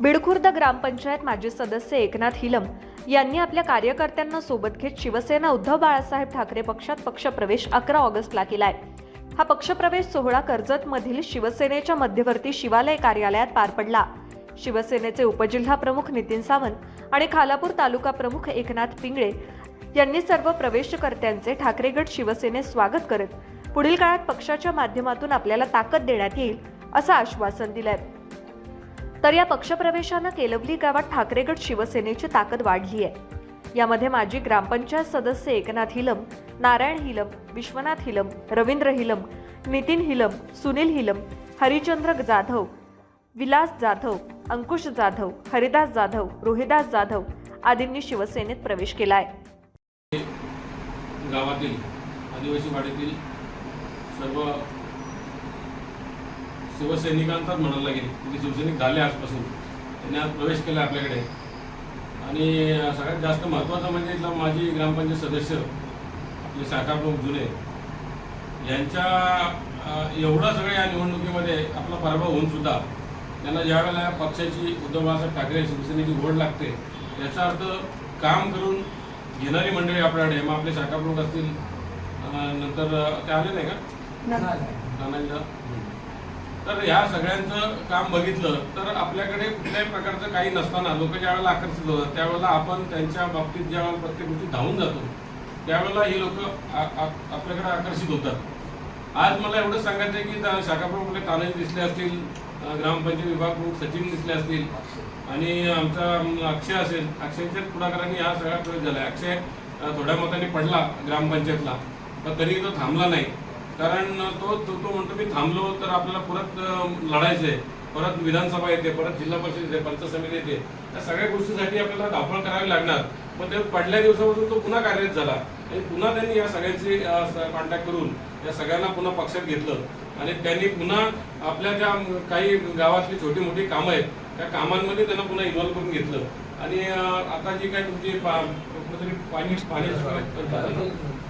बिडखुर्द ग्रामपंचायत माजी सदस्य एकनाथ हिलम यांनी आपल्या कार्यकर्त्यांना सोबत घेत शिवसेना उद्धव बाळासाहेब ठाकरे पक्षात पक्षप्रवेश अकरा ऑगस्टला केलाय. हा पक्षप्रवेश सोहळा कर्जतमधील शिवसेनेच्या मध्यवर्ती शिवालय कार्यालयात पार पडला. शिवसेनेचे उपजिल्हा प्रमुख नितीन सावंत आणि खालापूर तालुका प्रमुख एकनाथ पिंगळे यांनी सर्व प्रवेशकर्त्यांचे ठाकरेगड शिवसेनेत स्वागत करत पुढील काळात पक्षाच्या माध्यमातून आपल्याला ताकद देण्यात येईल असं आश्वासन दिलंय. तर या पक्षप्रवेशानं केलवली गावात ठाकरेगड शिवसेनेची ताकद वाढली आहे. यामध्ये माजी ग्रामपंचायत सदस्य एकनाथ हिलम नारायण हिलम विश्वनाथ हिलम रवींद्र हिलम नितीन हिलम सुनील हिलम हरिचंद्र जाधव विलास जाधव अंकुश जाधव हरिदास जाधव रोहिदास जाधव आदींनी शिवसेनेत प्रवेश केला आहे. गावातील आदिवासी वाडीतील सर्व शिवसैनिकांचाच म्हणायला लागेल. म्हणजे शिवसैनिक झाले आजपासून. त्यांनी आज प्रवेश केला आपल्याकडे. आणि सगळ्यात जास्त महत्त्वाचं म्हणजे इथलं माजी ग्रामपंचायत सदस्य आपले शाखा प्रमुख जुने यांच्या एवढं सगळं या निवडणुकीमध्ये आपला पराभव होऊन सुद्धा त्यांना ज्या वेळेला पक्षाची उद्धव बाळासाहेब ठाकरे शिवसेनेची ओढ लागते याचा अर्थ काम करून घेणारी मंडळी आपल्याकडे मग आपले शाखा प्रमुख असतील नंतर ते आले नाही का? नानांच्या तर ह्या सगळ्यांचं काम बघितलं तर आपल्याकडे कुठल्याही प्रकारचं काही नसताना लोक ज्या वेळेला आकर्षित होतात त्यावेळेला आपण त्यांच्या बाबतीत ज्या वेळेला प्रत्येक गोष्टी धावून जातो त्यावेळेला ही लोक आपल्याकडे आकर्षित होतात. आज मला एवढं सांगायचं आहे की शाखाप्रमुख आपले तानाजी दिसले असतील ग्रामपंचायत विभाग प्रमुख सचिन दिसले असतील आणि आमचा अक्षय असेल अक्षयच्याच पुढाकारांनी हा सगळा प्रयोग झाला अक्षय थोड्या मताने पडला ग्रामपंचायतला पण तरी तो थांबला नाही. कारण तो तो तो म्हणतो मी थांबलो तर आपल्याला परत लढायचं आहे परत विधानसभा येते परत जिल्हा परिषद येते पंच समिती येते. त्या सगळ्या गोष्टीसाठी आपल्याला धावपळ करावी लागणार. पण ते पडल्या दिवसापासून तो पुन्हा कार्यरत झाला. आणि पुन्हा त्यांनी या सगळ्यांची कॉन्टॅक्ट करून या सगळ्यांना पुन्हा पक्षात घेतलं. आणि त्यांनी पुन्हा आपल्या ज्या काही गावातली छोटी मोठी कामं आहेत त्या कामांमध्ये त्यांना पुन्हा इन्व्हॉल्व करून घेतलं. आणि आता जी काही तुमची कुठेतरी पाणी पाणी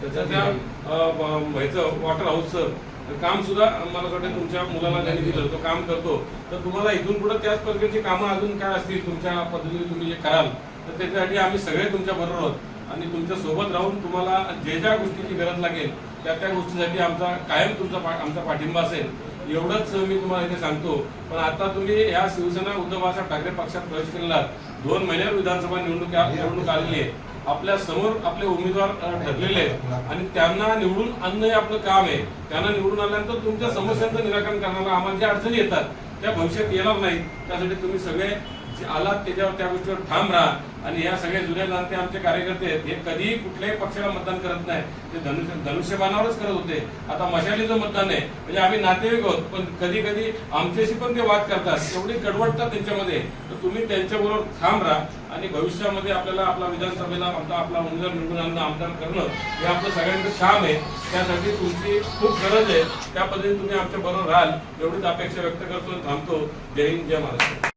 त्याचं त्या वॉटर हाऊसचं काम सुद्धा मला वाटतं तुमच्या मुलाला त्यांनी दिलं. तो काम करतो. तर तुम्हाला इथून पुढे त्याच प्रकारची कामं अजून काय असतील? तुमच्या पद्धतीने तुम्ही जे कराल तर त्याच्यासाठी आम्ही सगळे तुमच्या बरोबर आहोत. आणि तुमच्यासोबत राहून तुम्हाला जे ज्या गोष्टीची गरज लागेल त्या त्या गोष्टीसाठी आमचा कायम तुमचा आमचा पाठिंबा असेल. एवढंच मी तुम्हाला इथे सांगतो. पण आता तुम्ही या शिवसेना उद्धव बाळासाहेब ठाकरे पक्षात प्रवेश केला दोन महिन्यावर विधानसभा निवडणूक निवडणूक आलेली आहे. आपल्यासमोर आपले उमेदवार ठरलेले आहेत. आणि त्यांना निवडून आणणं हे आपलं काम आहे. त्यांना निवडून आल्यानंतर तुमच्या समस्यांचं निराकरण करण्याला आम्हाला ज्या अडचणी येतात त्या भविष्यात येणार नाही त्यासाठी तुम्ही सगळे आलात त्याच्यावर त्या गोष्टीवर ठाम राहा. आणि या सगळ्या जुन्या जाणते आमचे कार्यकर्ते आहेत. हे कधीही कुठल्याही पक्षाला मतदान करत नाही ते धनुष्य धनुष्यबाणावरच करत होते. आता मशालीचं मतदान आहे म्हणजे आम्ही नातेवाईक आहोत पण कधी कधी आमच्याशी पण ते वाद करतात. एवढी कडवटतात त्यांच्यामध्ये. तर तुम्ही त्यांच्याबरोबर ठाम राहा. आणि भविष्यामध्ये आपल्याला आपला विधानसभेला आपला आपला उमेदवार निवडून आणणं आमदार करणं हे आपलं सगळ्यांचं काम आहे. त्यासाठी तुमची खूप गरज आहे. त्या पद्धतीने तुम्ही आमच्या बरोबर राहाल. एवढीच अपेक्षा व्यक्त करतो थांबतो. जय हिंद जय महाराष्ट्र.